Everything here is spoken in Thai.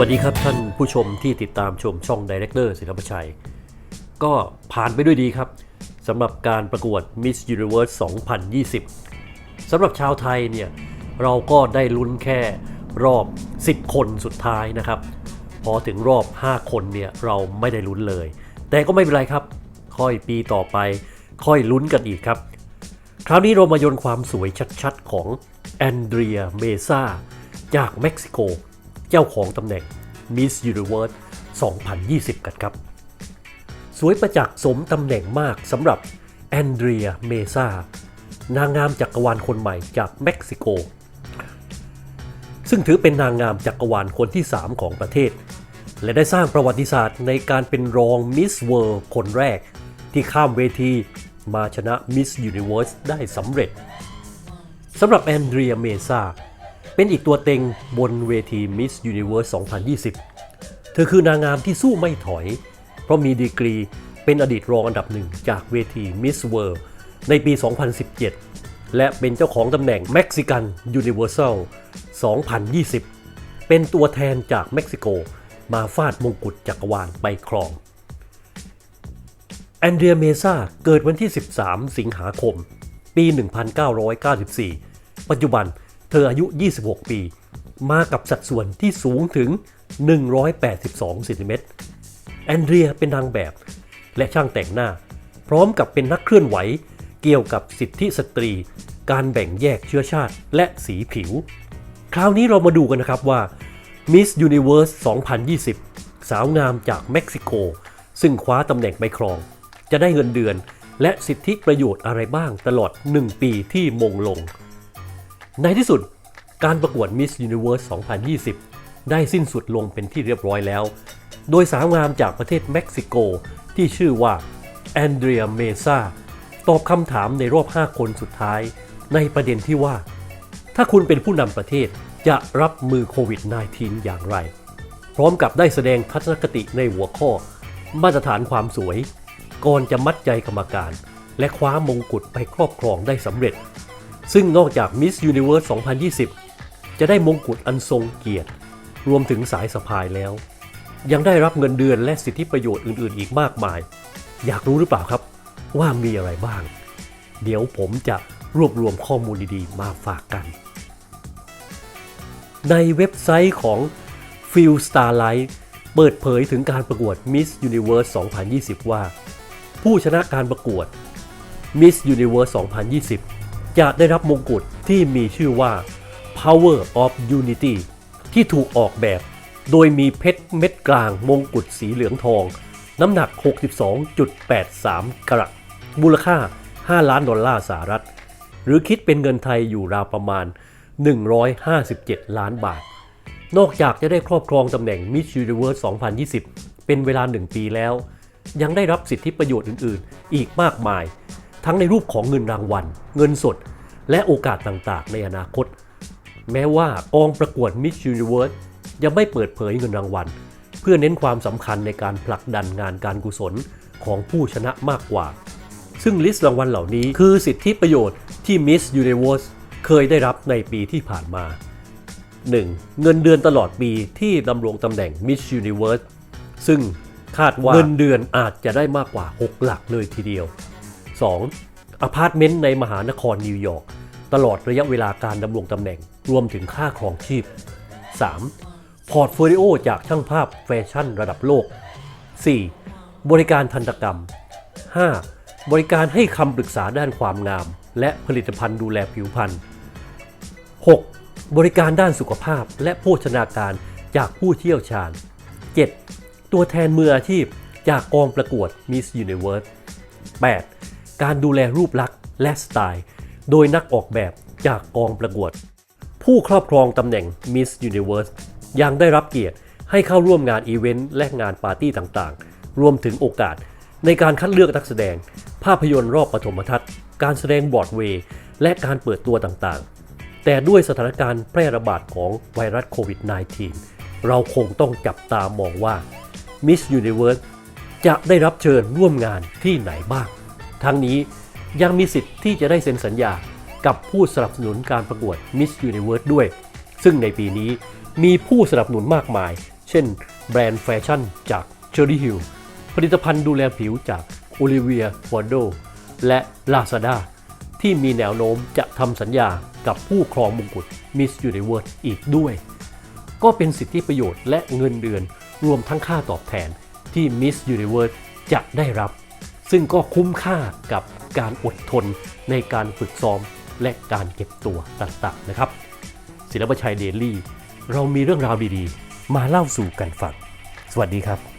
วัสดีครับท่านผู้ชมที่ติดตามชมช่อง Director ศิลปชัย ก็ผ่านไปด้วยดีครับสำหรับการประกวด Miss Universe 2020สำหรับชาวไทยเนี่ย เราก็ได้ลุ้นแค่รอบ 10 คนสุดท้ายนะครับ พอถึงรอบ 5 คนเนี่ย เราไม่ได้ลุ้นเลย แต่ก็ไม่เป็นไรครับ ค่อยปีต่อไป ค่อยลุ้นกันอีกครับ คราวนี้เรามายนความสวยชัดๆของแอนเดรียเมซาจากเม็กซิโก เจ้าของตำแหน่ง Miss Universe 2020 กันครับ สวยประจักษ์สมตำแหน่งมากสำหรับแอนเดรียเมซานางงามจักรวาลคนใหม่จากเม็กซิโก ซึ่งถือเป็นนางงามจักรวาลคนที่ 3 ของประเทศ และได้สร้างประวัติศาสตร์ในการเป็นรองมิสเวิร์คนแรก ที่ข้ามเวทีมาชนะมิสยูนิเว r ร์สได้สำเร็จสำหรับแอนเดรียเมซา เป็นอีกตัวเต็งบนเวที Miss Universe 2020 เธอคือนางงามที่สู้ไม่ถอย เพราะมีดีกรีเป็นอดีตรองอันดับหนึ่งจากเวที Miss World ในปี 2017 และเป็นเจ้าของตำแหน่ง Mexican Universal 2020 เป็นตัวแทนจากเม็กซิโก มาฟาดมงกุฎจักรวาลไปครองแอนเดรียเมซาเกิดวันที่ 13 สิงหาคม ปี 1994 ปัจจุบันเเธออายุ 26 ปี มากับสัดส่วนที่สูงถึง 182เซนติเมตรแอนเดรียเป็นนางแบบ และช่างแต่งหน้า พร้อมกับเป็นนักเคลื่อนไหว เกี่ยวกับสิทธิสตรี การแบ่งแยกเชื้อชาติและสีผิว คราวนี้เรามาดูกันนะครับว่า Miss Universe 2020 สาวงามจากเม็กซิโก ซึ่งคว้าตำแหน่งไปครอง จะได้เงินเดือนและสิทธิประโยชน์อะไรบ้างตลอด 1 ปีที่มงลง ในที่สุดการประกวด Miss Universe 2020 ได้สิ้นสุดลงเป็นที่เรียบร้อยแล้ว โดยสาวงามจากประเทศเม็กซิโกที่ชื่อว่าแอนเดรียเมซาตอบคำถามในรอบ 5 คนสุดท้าย ในประเด็นที่ว่า ถ้าคุณเป็นผู้นำประเทศจะรับมือโควิด -19 อย่างไร พร้อมกับได้แสดงทัศนคติในหัวข้อ มาตรฐานความสวย ก่อนจะมัดใจกรรมการ และคว้ามงกุฎไปครอบครองได้สำเร็จ ซึ่งนอกจาก Miss Universe 2020 จะได้มงกุฎอันทรงเกียรติ รวมถึงสายสะพายแล้ว ยังได้รับเงินเดือนและสิทธิประโยชน์อื่นๆ อีกมากมาย อยากรู้หรือเปล่าครับว่ามีอะไรบ้าง เดี๋ยวผมจะรวบรวมข้อมูลดีๆ มาฝากกัน ในเว็บไซต์ของ f i e l Starlight เปิดเผยถึงการประกวด Miss Universe 2020 ว่า ผู้ชนะการประกวด Miss Universe 2020 จะได้รับมงกุฎที่มีชื่อว่า Power of Unity ที่ถูกออกแบบ โดยมีเพชรเม็ดกลางมงกุฎสีเหลืองทอง น้ำหนัก 62.83 กรัตมูลค่า 5 ล้านดอลลาร์สหรัฐ หรือคิดเป็นเงินไทยอยู่ราวประมาณ 157 ล้านบาท นอกจากจะได้ครอบครองตำแหน่ง Miss Universe 2020 เป็นเวลา 1 ปีแล้ว ยังได้รับสิทธิประโยชน์อื่น ๆ อีกมากมาย ทั้งในรูปของเงินรางวัล เงินสด และโอกาสต่างๆ ในอนาคต แม้ว่ากองประกวด Miss Universe ยังไม่เปิดเผยเงินรางวัล เพื่อเน้นความสำคัญในการผลักดันงานการกุศลของผู้ชนะมากกว่า ซึ่งลิสต์รางวัลเหล่านี้คือสิทธิประโยชน์ที่ Miss Universe เคยได้รับในปีที่ผ่านมา 1. เงินเดือนตลอดปีที่ดำรงตำแหน่ง Miss Universe ซึ่งคาดว่าเงินเดือนอาจจะได้มากกว่า 6 หลักเลยทีเดียว 2. อพาร์ตเมนต์ในมหานครนิวยอร์กตลอดระยะเวลาการดำรงตำแหน่งรวมถึงค่าครองชีพ 3. พอร์ตโฟลิโอจากช่างภาพแฟชั่นระดับโลก 4. บริการทันตกรรม 5. บริการให้คำปรึกษาด้านความงาม และผลิตภัณฑ์ดูแลผิวพรรณ 6. บริการด้านสุขภาพและโภชนาการจากผู้เชี่ยวชาญ 7. ตัวแทนมืออาชีพจากกองประกวด Miss Universe 8. การดูแลรูปลักษณ์และสไตล์ โดยนักออกแบบจากกองประกวด ผู้ครอบครองตำแหน่ง Miss Universe ยังได้รับเกียรติให้เข้าร่วมงานอีเวนต์และงานปาร์ตี้ต่างๆ รวมถึงโอกาสในการคัดเลือกนักแสดง ภาพยนตร์รอบปฐมทัศน์ การแสดงบอร์ดเวย์และการเปิดตัวต่างๆ แต่ด้วยสถานการณ์แพร่ระบาดของไวรัสโควิด -19 เราคงต้องจับตามองว่า Miss Universe จะได้รับเชิญร่วมงานที่ไหนบ้าง ทั้งนี้ยังมีสิทธิ์ที่จะได้เซ็นสัญญากับผู้สนับสนุนการประกวด Miss Universe ด้วย ซึ่งในปีนี้มีผู้สนับสนุนมากมาย เช่น แบรนด์แฟชั่นจาก Cherry Hill ผลิตภัณฑ์ดูแลผิวจาก Olivia w a r d o และ Lazada ที่มีแนวโน้มจะทำสัญญากับผู้ครองมงกุฎ Miss Universe อีกด้วย ก็เป็นสิทธิประโยชน์และเงินเดือนรวมทั้งค่าตอบแทนที่ Miss Universe จะได้รับ ซึ่งก็คุ้มค่ากับการอดทนในการฝึกซ้อมและการเก็บตัวต่างๆนะครับ ศิลปชัยเดลี่ เรามีเรื่องราวดีๆ มาเล่าสู่กันฟัง สวัสดีครับ